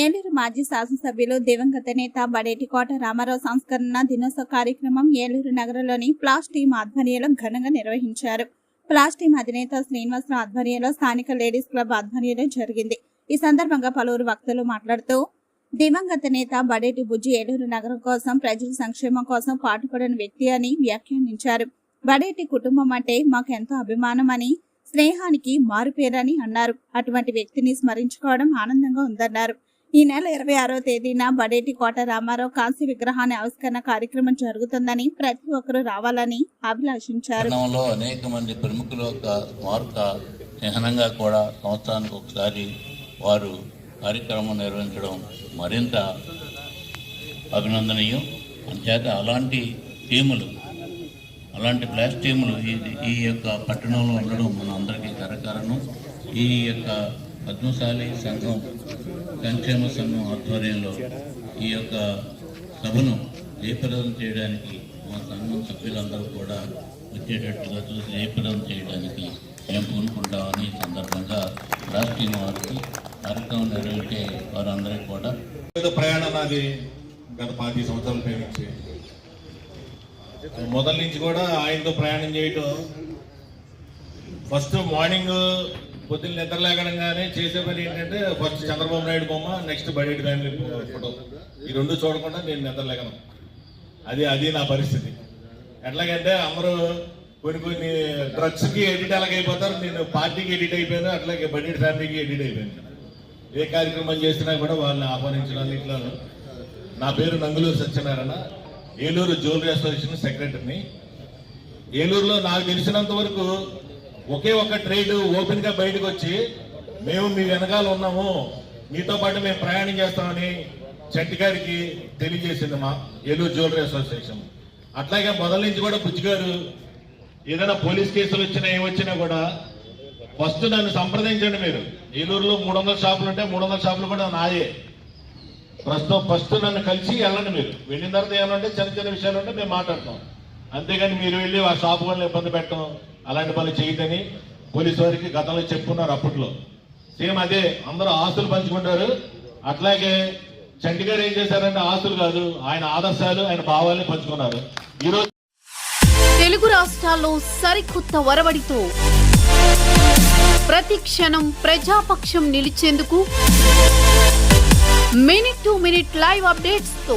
ఏలూరు మాజీ శాసనసభ్యులు దివంగత నేత బడేటి కోట రామారావు సంస్కరణ దినోత్సవ కార్యక్రమం ఏలూరు నగరంలోని ప్లాస్ టీం ఆధ్వర్యంలో ఘనంగా నిర్వహించారు. ప్లాస్ టీం అధినేత శ్రీనివాసరావు ఆధ్వర్యంలో స్థానిక లేడీస్ క్లబ్ ఆధ్వర్యంలో జరిగింది. ఈ సందర్భంగా పలువురు వక్తలు మాట్లాడుతూ దివంగత నేత బడేటి బుజ్జి ఏలూరు నగరం కోసం ప్రజల సంక్షేమం కోసం పాటుపడిన వ్యక్తి అని వ్యాఖ్యానించారు. బడేటి కుటుంబం అంటే మాకు ఎంతో అభిమానం అని స్నేహానికి మారుపేరని అన్నారు. అటువంటి వ్యక్తిని స్మరించుకోవడం ఆనందంగా ఉందన్నారు. ఈ నెల ఇరవై ఆరో తేదీన బడేటి కోట రామారావు కాంస్య విగ్రహాన్ని ఆవిష్కరణ కార్యక్రమం జరుగుతుందని ప్రతి ఒక్కరూ రావాలని అభిలాషించారు. అనేక మంది ప్రముఖుల యొక్క చిహ్నంగా కూడా సంవత్సరానికి ఒకసారి వారు కార్యక్రమం నిర్వహించడం మరింత అభినందనీయం. అంచేత అలాంటి టీములు అలాంటి ప్లాస్ టీములు ఈ ఈ యొక్క పట్టణంలో ఉండడం మన అందరికీ కరకారణం ఈ యొక్క పద్మశాలి సంఘం సంక్షేమ సంఘం ఆధ్వర్యంలో ఈ యొక్క సభను జయప్రదం చేయడానికి మా సంఘం సభ్యులందరూ కూడా వచ్చేటట్టుగా చూసి జయప్రదం చేయడానికి మేము పూనుకుంటామని ఈ సందర్భంగా రాష్ట్రీయ వారికి కార్యక్రమం నిర్వహించే వారందరికీ కూడా ప్రయాణం నాది గత పాతి సంవత్సరాల పై నుంచి మొదటి నుంచి కూడా ఆయనతో ప్రయాణం చేయటం. ఫస్ట్ మార్నింగ్ పొద్దున్న నిద్ర లేకడంగానే చేసే పని ఏంటంటే ఫస్ట్ చంద్రబాబు నాయుడు బొమ్మ నెక్స్ట్ బడేటి ఫ్యామిలీ ఫోటో. ఈ రెండు చూడకుండా నేను నిద్ర లేకను అది అది నా పరిస్థితి. ఎట్లాగంటే అందరూ కొన్ని కొన్ని డ్రగ్స్కి ఎడిట్ అలాగైపోతారు నేను పార్టీకి ఎడిట్ అయిపోయాను అట్లాగే బడేటి ఫ్యామిలీకి ఎడిట్ అయిపోయాను. ఏ కార్యక్రమం చేసినా కూడా వాళ్ళని ఆహ్వానించడానికి ఇట్లా నా పేరు నంగులూరు సత్యనారాయణ. ఏలూరు జ్యువెలరీ అసోసియేషన్ సెక్రటరీని. ఏలూరులో నాకు తెలిసినంత వరకు ఒకే ఒక ట్రేడ్ ఓపెన్గా బయటకు వచ్చి మేము మీ వెనకాల ఉన్నాము. మీతో పాటు మేము ప్రయాణం చేస్తామని చెట్టి గారికి తెలియజేసింది మా ఏలూరు జ్యువెలరీ అసోసియేషన్. అట్లాగే మొదల నుంచి కూడా బుజ్జి గారు ఏదైనా పోలీస్ కేసులు వచ్చినా ఏమొచ్చినా కూడా ఫస్ట్ నన్ను సంప్రదించండి మీరు. ఏలూరులో మూడు వందల షాపులు ఉంటే మూడు వందల షాపులు కూడా నాయే. ప్రస్తుతం ఫస్ట్ నన్ను కలిసి వెళ్ళండి మీరు. వెళ్ళిన తర్వాత ఏమంటే చిన్న చిన్న విషయాలు ఉంటే మేము మాట్లాడతాం. అంతేగాని మీరు వెళ్ళి ఆ షాపు వాళ్ళని ఇబ్బంది పెట్టడం అలాంటి పనులు చేయదని పోలీసు వారికి గతంలో చెప్పుకున్నారు అప్పట్లో. సేమ్ అదే అందరూ ఆస్తులు పంచుకుంటారు. అట్లాగే చంటి గారు ఏం చేశారంటే ఆస్తులు కాదు ఆయన ఆదర్శాలు ఆయన భావాల్ని పంచుకున్నారు. ఈరోజు తెలుగు రాష్ట్రాల్లో సరికొత్త వరవడితో ప్రతి క్షణం ప్రజాపక్షం నిలిచేందుకు మినిట్ టు మినిట్ లైవ్ అప్డేట్స్తో